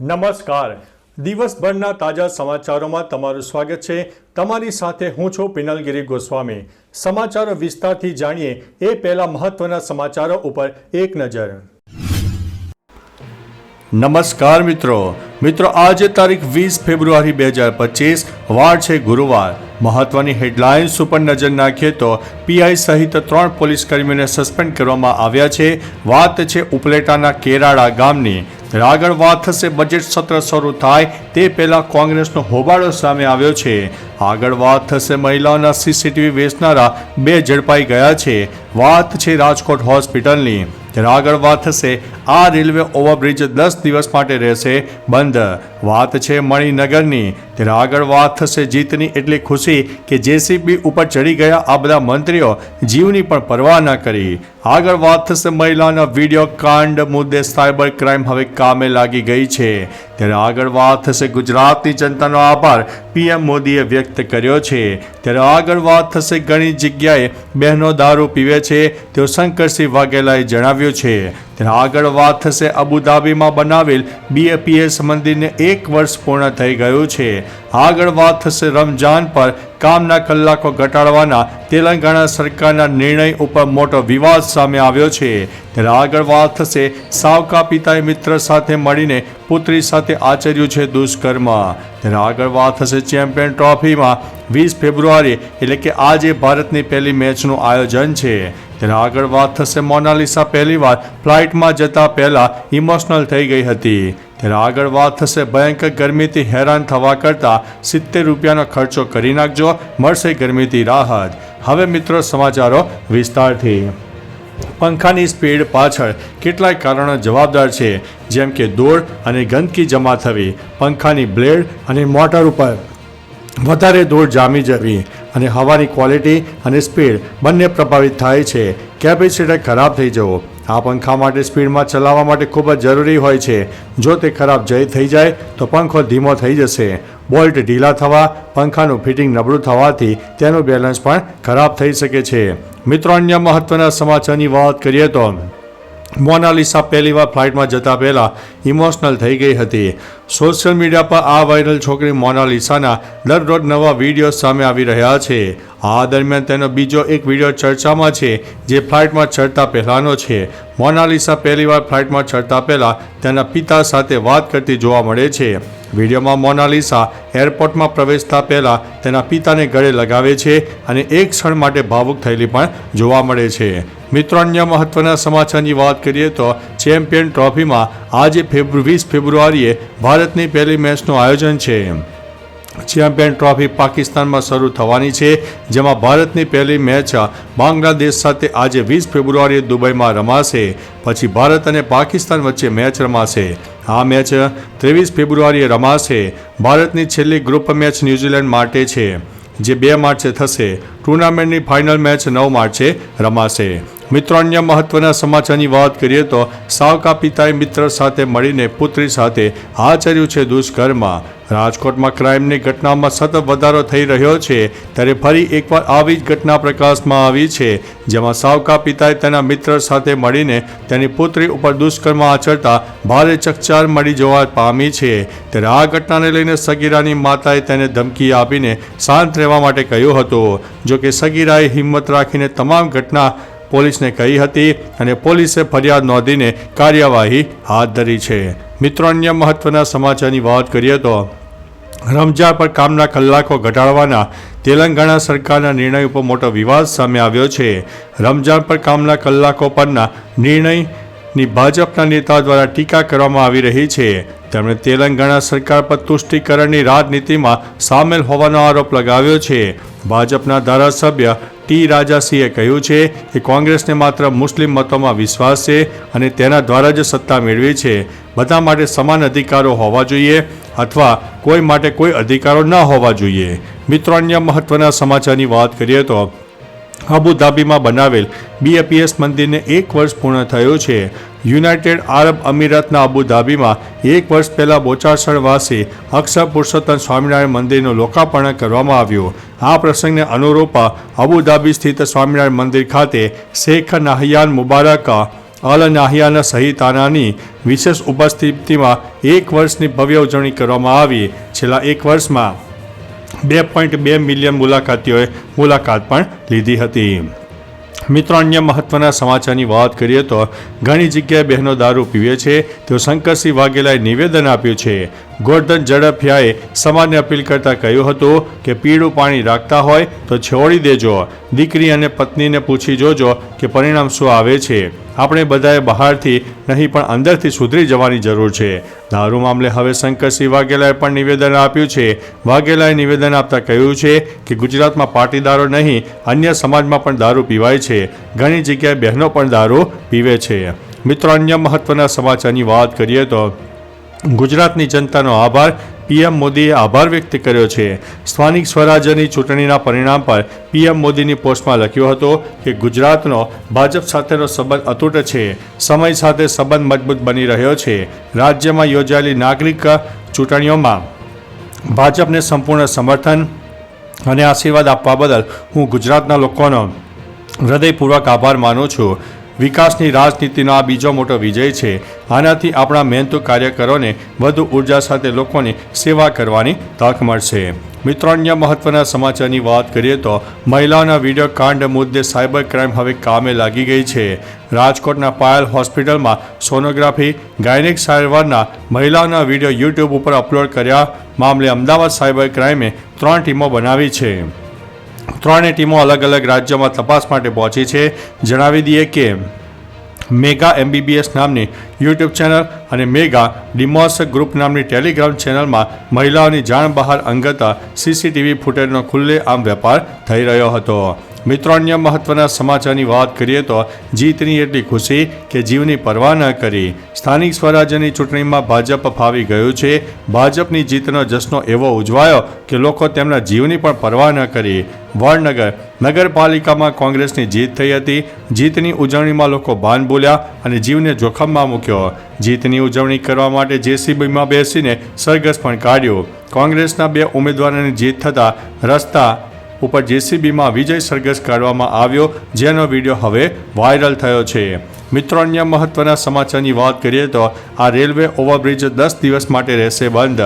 નમસ્કાર. દિવસભરના તાજા સમાચારોમાં તમારું સ્વાગત છે. તમારી સાથે હું છું પિનલગીરી ગોસ્વામી. સમાચારો વિસ્તારથી જાણીએ એ પહેલા મહત્વના સમાચારો ઉપર એક નજર. નમસ્કાર મિત્રો. મિત્રો, આજે તારીખ વીસ ફેબ્રુઆરી બે હજાર પચીસ, વાર છે ગુરુવાર. મહત્વની હેડલાઇન્સ ઉપર નજર નાખીએ તો પીઆઈ સહિત ત્રણ પોલીસ કર્મીઓને સસ્પેન્ડ કરવામાં આવ્યા છે. વાત છે ઉપલેટાના કેરાળા ગામની. આગળ વાત થશે બજેટ સત્ર શરૂ થાય તે પહેલાં કોંગ્રેસનો હોબાળો સામે આવ્યો છે. આગળ વાત થશે મહિલાઓના સીસીટીવી વેચનારા બે ઝડપાઈ ગયા છે. વાત છે રાજકોટ હોસ્પિટલની. ત્યારે આગળ વાત થશે, આ રેલવે ઓવરબ્રિજ દસ દિવસ માટે રહેશે બંધ. વાત છે મણિનગરની. ત્યારે આગળ વાત થશે જીતની એટલી ખુશી કે જેસીબી ઉપર ચડી ગયા આ બધા મંત્રીઓ જીવની પણ પરવા ન કરી. આગળ વાત થશે મહિલાના વીડિયો કાંડ મુદ્દે સાયબર ક્રાઇમ હવે કામે લાગી ગઈ છે. ત્યારે આગળ વાત થશે ગુજરાતની જનતાનો આભાર, પીએમ મોદીએ વ્યક્ત કર્યો છે. ત્યારે આગળ વાત થશે ઘણી જગ્યાએ બહેનો દારૂ પીવે છે, તેઓ શંકરસિંહ વાઘેલાએ જણાવ્યું છે. ત્યારે આગળ વાત થશે અબુધાબીમાં બનાવેલ બીએપીએસ મંદિરને એક વર્ષ પૂર્ણ થઈ ગયું છે. આગળ વાત થશે રમજાન પર કામના કલાકો ઘટાડવાના તેલંગાણા સરકારના નિર્ણય ઉપર મોટો વિવાદ સામે આવ્યો છે. ત્યારે આગળ વાત થશે સાવકા પિતાએ મિત્ર સાથે મળીને પુત્રી સાથે આચર્યું છે દુષ્કર્મ. ત્યારે આગળ વાત થશે ચેમ્પિયન ટ્રોફીમાં વીસ ફેબ્રુઆરી એટલે કે આજે ભારતની પહેલી મેચનું આયોજન છે. ત્યારે આગળ વાત થશે મોનાલિસા પહેલીવાર ફ્લાઇટમાં જતા પહેલા ઇમોશનલ થઈ ગઈ હતી. ત્યારે આગળ વાત થશે ભયંકર ગરમીથી હેરાન થવા કરતાં સિત્તેર રૂપિયાનો ખર્ચો કરી નાખજો, મળશે ગરમીથી રાહત. હવે મિત્રો સમાચારો વિસ્તારથી. પંખાની સ્પીડ પાછળ કેટલાય કારણો જવાબદાર છે, જેમ કે દોડ અને ગંદકી જમા થવી, પંખાની બ્લેડ અને મોટર ઉપર વધારે દોડ જામી જવી અને હવાની ક્વોલિટી અને સ્પીડ બંને પ્રભાવિત થાય છે. કેપેસિટર ખરાબ થઈ જવો. આ પંખા માટે સ્પીડમાં ચલાવવા માટે ખૂબ જ જરૂરી હોય છે. જો તે ખરાબ જઈ થઈ જાય, તો પંખો ધીમો થઈ જશે. બોલ્ટ ઢીલા થવા, પંખાનું ફિટિંગ નબળું થવાથી તેનું બેલેન્સ પણ ખરાબ થઈ શકે છે. મિત્રો, અન્ય મહત્વના સમાચારની વાત કરીએ તો મોનાલિસા પહેલીવાર ફ્લાઇટમાં જતા પહેલા ઇમોશનલ થઈ ગઈ હતી. સોશિયલ મીડિયા પર આ વાયરલ છોકરી મોનાલિસાના દરરોજ નવા વીડિયો સામે આવી રહ્યા છે. આ દરમિયાન તેનો બીજો એક વીડિયો ચર્ચામાં છે, જે ફ્લાઇટમાં ચડતા પહેલાંનો છે. મોનાલિસા પહેલીવાર ફ્લાઇટમાં ચડતા પહેલાં તેના પિતા સાથે વાત કરતી જોવા મળે છે. વિડીયોમાં મોનાલિસા એરપોર્ટમાં પ્રવેશતા પહેલાં તેના પિતાને ગળે લગાવે છે અને એક ક્ષણ માટે ભાવુક થયેલી પણ જોવા મળે છે. મિત્રો અન્ય મહત્વના સમાચારની વાત કરીએ તો ચેમ્પિયન ટ્રોફીમાં આજે ફેબ્રુ, વીસ ફેબ્રુઆરીએ ભારતની પહેલી મેચનું આયોજન છે. ચેમ્પિયન ટ્રોફી પાકિસ્તાનમાં શરૂ થવાની છે, જેમાં ભારતની પહેલી મેચ બાંગ્લાદેશ સાથે આજે વીસ ફેબ્રુઆરીએ દુબઈમાં રમાશે. પછી ભારત અને પાકિસ્તાન વચ્ચે મેચ રમાશે. આ મેચ ત્રેવીસ ફેબ્રુઆરીએ રમાશે. ભારતની છેલ્લી ગ્રુપ મેચ ન્યૂઝીલેન્ડ માટે છે, જે બે માર્ચે થશે. ટુર્નામેન્ટની ફાઇનલ મેચ નવ માર્ચે રમાશે. મિત્રો, અન્ય મહત્વના સમાચારની વાત કરીએ તો સાવકા પિતાએ મિત્ર સાથે મળીને પુત્રી સાથે આચર્યું છે દુષ્કર્મ રાજકોટમાં ક્રાઇમની ઘટનામાં સતત વધારો થઈ રહ્યો છે, ત્યારે ફરી એકવાર આવી જ ઘટના પ્રકાશમાં આવી છે, જેમાં સાવકા પિતાએ તેના મિત્ર સાથે મળીને તેની પુત્રી ઉપર દુષ્કર્મ આચરતા ભારે ચકચાર મળી જવા પામી છે. ત્યારે આ ઘટનાને લઈને સગીરાની માતાએ તેને ધમકી આપીને શાંત રહેવા માટે કહ્યું હતું. જોકે સગીરાએ હિંમત રાખીને તમામ ઘટના પોલીસને કહી હતી અને પોલીસે ફરિયાદ નોંધીને કાર્યવાહી હાથ ધરી છે. મિત્રો, અન્ય મહત્વના સમાચારની વાત કરીએ તો રમજાન પર કામના કલાકો ઘટાડવાના તેલંગાણા સરકારના નિર્ણય ઉપર મોટો વિવાદ સામે આવ્યો છે. રમજાન પર કામના કલાકો પરના નિર્ણયની ભાજપના નેતા દ્વારા ટીકા કરવામાં આવી રહી છે. તેમણે તેલંગાણા સરકાર પર તુષ્ટિકરણની રાજનીતિમાં સામેલ હોવાનો આરોપ લગાવ્યો છે. ભાજપના ધારાસભ્ય ટી રાજાસિંહે કહ્યું છે કે કોંગ્રેસને માત્ર મુસ્લિમ મતોમાં વિશ્વાસ છે અને તેના દ્વારા જ સત્તા મેળવી છે. બધા માટે સમાન અધિકારો હોવા જોઈએ અથવા કોઈ માટે કોઈ અધિકારો ન હોવા જોઈએ. મિત્રો, અન્ય મહત્વના સમાચારની વાત કરીએ તો, અબુધાબીમાં બનાવેલ બીએપીએસ મંદિરને એક વર્ષ પૂર્ણ થયું છે. યુનાઇટેડ આરબ અમીરાતના અબુધાબીમાં એક વર્ષ પહેલાં બોચાસણવાસી અક્ષર પુરુષોત્તમ સ્વામિનારાયણ મંદિરનું લોકાર્પણ કરવામાં આવ્યું. આ પ્રસંગને અનુરૂપ અબુધાબી સ્થિત સ્વામિનારાયણ મંદિર ખાતે શેખ નાહિયાન મુબારક, અલ નાહિયાના સહિતાનાની વિશેષ ઉપસ્થિતિમાં એક વર્ષની ભવ્ય ઉજવણી કરવામાં આવી. છેલ્લા એક વર્ષમાં બે પોઈન્ટ બે મિલિયન મુલાકાતીઓએ મુલાકાત પણ લીધી હતી. મિત્રો અન્ય મહત્વના સમાચારની વાત કરીએ તો ઘણી જગ્યાએ બહેનો દારૂ પીવે છે. તેઓ શંકરસિંહ વાઘેલાએ નિવેદન આપ્યું છે. ગોરધન ઝડપિયાએ સમાજને અપીલ કરતા કહ્યું હતું કે પીળું પાણી રાખતા હોય તો છોડી દેજો. દીકરી અને પત્નીને પૂછી જોજો કે પરિણામ શું આવે છે. આપણે બધાએ બહારથી નહીં પણ અંદરથી સુધરી જવાની જરૂર છે. દારૂ મામલે હવે શંકરસિંહ વાઘેલાએ પણ નિવેદન આપ્યું છે. વાઘેલાએ નિવેદન આપતા કહ્યું છે કે ગુજરાતમાં પાટીદારો નહીં, અન્ય સમાજમાં પણ દારૂ પીવાય છે. ઘણી જગ્યાએ બહેનો પણ દારૂ પીવે છે. મિત્રો, અન્ય મહત્વના સમાચારની વાત કરીએ તો ગુજરાતની જનતાનો આભાર. પીએમ મોદીએ આભાર વ્યક્ત કર્યો છે. સ્થાનિક સ્વરાજ્યની ચૂંટણીના પરિણામ પર પીએમ મોદીની પોસ્ટમાં લખ્યો હતો કે ગુજરાતનો ભાજપ સાથેનો સંબંધ અતૂટ છે. સમય સાથે સંબંધ મજબૂત બની રહ્યો છે. રાજ્યમાં યોજાયેલી નાગરિક ચૂંટણીઓમાં ભાજપને સંપૂર્ણ સમર્થન અને આશીર્વાદ આપવા બદલ હું ગુજરાતના લોકોનો હૃદયપૂર્વક આભાર માનું છું. વિકાસની રાજનીતિનો આ બીજો મોટો વિજય છે. આનાથી આપણા મહેનતુ કાર્યકરોને વધુ ઊર્જા સાથે લોકોની સેવા કરવાની તક મળશે. મિત્રો, અન્ય મહત્વના સમાચારની વાત કરીએ તો મહિલાઓના વીડિયો કાંડ મુદ્દે સાયબર ક્રાઇમ હવે કામે લાગી ગઈ છે. રાજકોટના પાયલ હોસ્પિટલમાં સોનોગ્રાફી, ગાયનિક સારવારના મહિલાઓના વીડિયો યુટ્યુબ ઉપર અપલોડ કર્યા. મામલે અમદાવાદ સાયબર ક્રાઇમે ત્રણ ટીમો બનાવી છે. ત્રણેય ટીમો અલગ અલગ રાજ્યોમાં તપાસ માટે પહોંચી છે. જણાવી દઈએ કે મેગા એમબીબીએસ નામની યુટ્યુબ ચેનલ અને મેગા ડિમોસ ગ્રુપ નામની ટેલિગ્રામ ચેનલમાં મહિલાઓની જાણ બહાર અંગત સીસીટીવી ફૂટેજનો ખુલ્લે આમ વેપાર થઈ રહ્યો હતો. મિત્રો, અન્ય મહત્વના સમાચારની વાત કરીએ તો જીતની એટલી ખુશી કે જીવની પરવા ન કરી. સ્થાનિક સ્વરાજ્યની ચૂંટણીમાં ભાજપ ફાવી ગયું છે. ભાજપની જીતનો જશ્નો એવો ઉજવાયો કે લોકો તેમના જીવની પણ પરવા ન કરી. વડનગર નગરપાલિકામાં કોંગ્રેસની જીત થઈ હતી. જીતની ઉજવણીમાં લોકો બાન બોલ્યા અને જીવને જોખમમાં મૂક્યો. જીતની ઉજવણી કરવા માટે જેસીબીમાં બેસીને સરઘસ પણ કાઢ્યો. કોંગ્રેસના બે ઉમેદવારોની જીત થતાં રસ્તા ઉપર જેસીબીમાં વિજય સરઘસ કાઢવામાં આવ્યો, જેનો વીડિયો હવે વાયરલ થયો છે. મિત્રો, અન્ય મહત્વના સમાચારની વાત કરીએ તો આ રેલવે ઓવરબ્રિજ દસ દિવસ માટે રહેશે બંધ.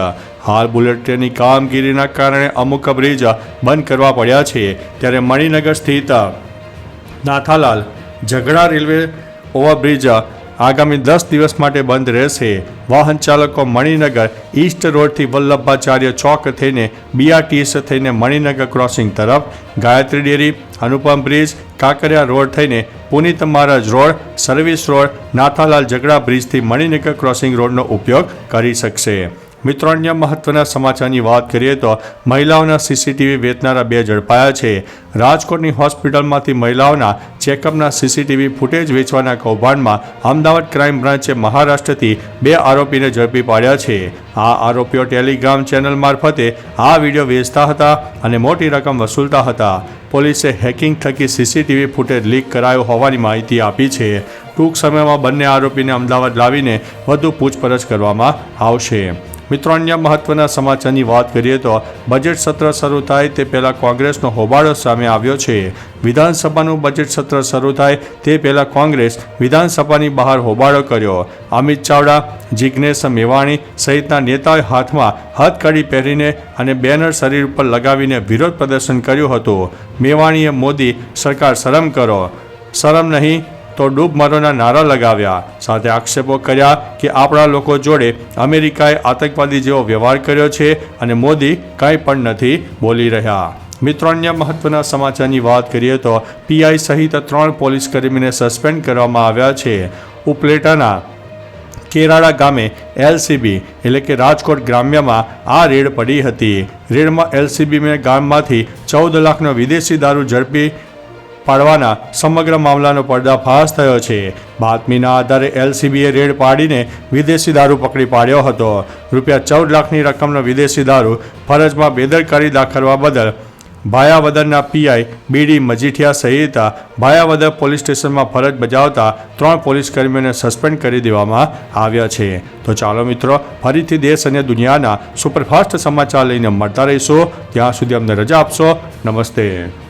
હાલ બુલેટ ટ્રેનની કામગીરીના કારણે અમુક બ્રિજ બંધ કરવા પડ્યા છે. ત્યારે મણિનગર સ્થિત નાથાલાલ ઝઘડા રેલવે ઓવરબ્રિજ આગામી દસ દિવસ માટે બંધ રહેશે. વાહન ચાલકો મણિનગર ઈસ્ટ રોડથી વલ્લભાચાર્ય ચોક થઈને બીઆરટીએસ થઈને મણિનગર ક્રોસિંગ તરફ, Gayatri dairy, Anupam bridge, Kankaria road થઈને Punit Maharaj road, service road, Nathalal Jhagda બ્રિજથી Maninagar crossing રોડનો ઉપયોગ કરી શકશે. મિત્રો, અન્ય મહત્વના સમાચારની વાત કરીએ તો મહિલાઓના સીસીટીવી વેચનારા બે ઝડપાયા છે. રાજકોટની હોસ્પિટલમાંથી મહિલાઓના ચેકઅપના સીસીટીવી ફૂટેજ વેચવાના કૌભાંડમાં અમદાવાદ ક્રાઇમ બ્રાન્ચે મહારાષ્ટ્રથી બે આરોપીને ઝડપી પાડ્યા છે. આ આરોપીઓ ટેલિગ્રામ ચેનલ મારફતે આ વીડિયો વેચતા હતા અને મોટી રકમ વસૂલતા હતા. પોલીસે હેકિંગ થકી સીસીટીવી ફૂટેજ લીક કરાયો હોવાની માહિતી આપી છે. ટૂંક સમયમાં બંને આરોપીને અમદાવાદ લાવીને વધુ પૂછપરછ કરવામાં આવશે. મિત્રો, અન્ય મહત્વના સમાચારની વાત કરીએ તો બજેટ સત્ર શરૂ થાય તે પહેલાં કોંગ્રેસનો હોબાળો સામે આવ્યો છે. વિધાનસભાનું બજેટ સત્ર શરૂ થાય તે પહેલાં કોંગ્રેસ વિધાનસભાની બહાર હોબાળો કર્યો. અમિત ચાવડા જિજ્ઞેશ મેવાણી સહિતના નેતાઓએ હાથમાં હથકડી પહેરીને અને બેનર શરીર ઉપર લગાવીને વિરોધ પ્રદર્શન કર્યું હતું. મેવાણીએ મોદી, સરકાર શરમ કરો. શરમ નહીં તો ડૂબ મરોના નારા લગાવ્યા. સાથે આક્ષેપો કર્યા કે આપણા લોકો જોડે અમેરિકાએ આતંકવાદી જેવો વ્યવહાર કર્યો છે અને મોદી કંઈ પણ નથી બોલી રહ્યા. મિત્રો, અન્ય મહત્વના સમાચારની વાત કરીએ તો પીઆઈ સહિત ત્રણ પોલીસ કર્મીને સસ્પેન્ડ કરવામાં આવ્યા છે. ઉપલેટાના કેરાળા ગામે એલસીબી એટલે કે રાજકોટ ગ્રામ્યમાં આ રેડ પડી હતી. રેડમાં એલસીબી ગામમાંથી ચૌદ લાખનો વિદેશી દારૂ ઝડપી પાડવાના સમગ્ર મામલાનો પર્દાફાશ થયો છે. બાતમીના આધારે એલસીબીએ રેડ પાડીને વિદેશી દારૂ પકડી પાડ્યો હતો. રૂપિયા ચૌદ લાખની રકમનો વિદેશી દારૂ ફરજમાં બેદરકારી દાખલવા બદલ ભાયાવદરના પીઆઈ બીડી મજીઠિયા સહિત ભાયાવદર પોલીસ સ્ટેશનમાં ફરજ બજાવતા ત્રણ પોલીસ કર્મીઓને સસ્પેન્ડ કરી દેવામાં આવ્યા છે. તો ચાલો મિત્રો, ફરીથી દેશ અને દુનિયાના સુપરફાસ્ટ સમાચાર લઈને મળતા રહીશું. ત્યાં સુધી અમને રજા આપશો. નમસ્તે.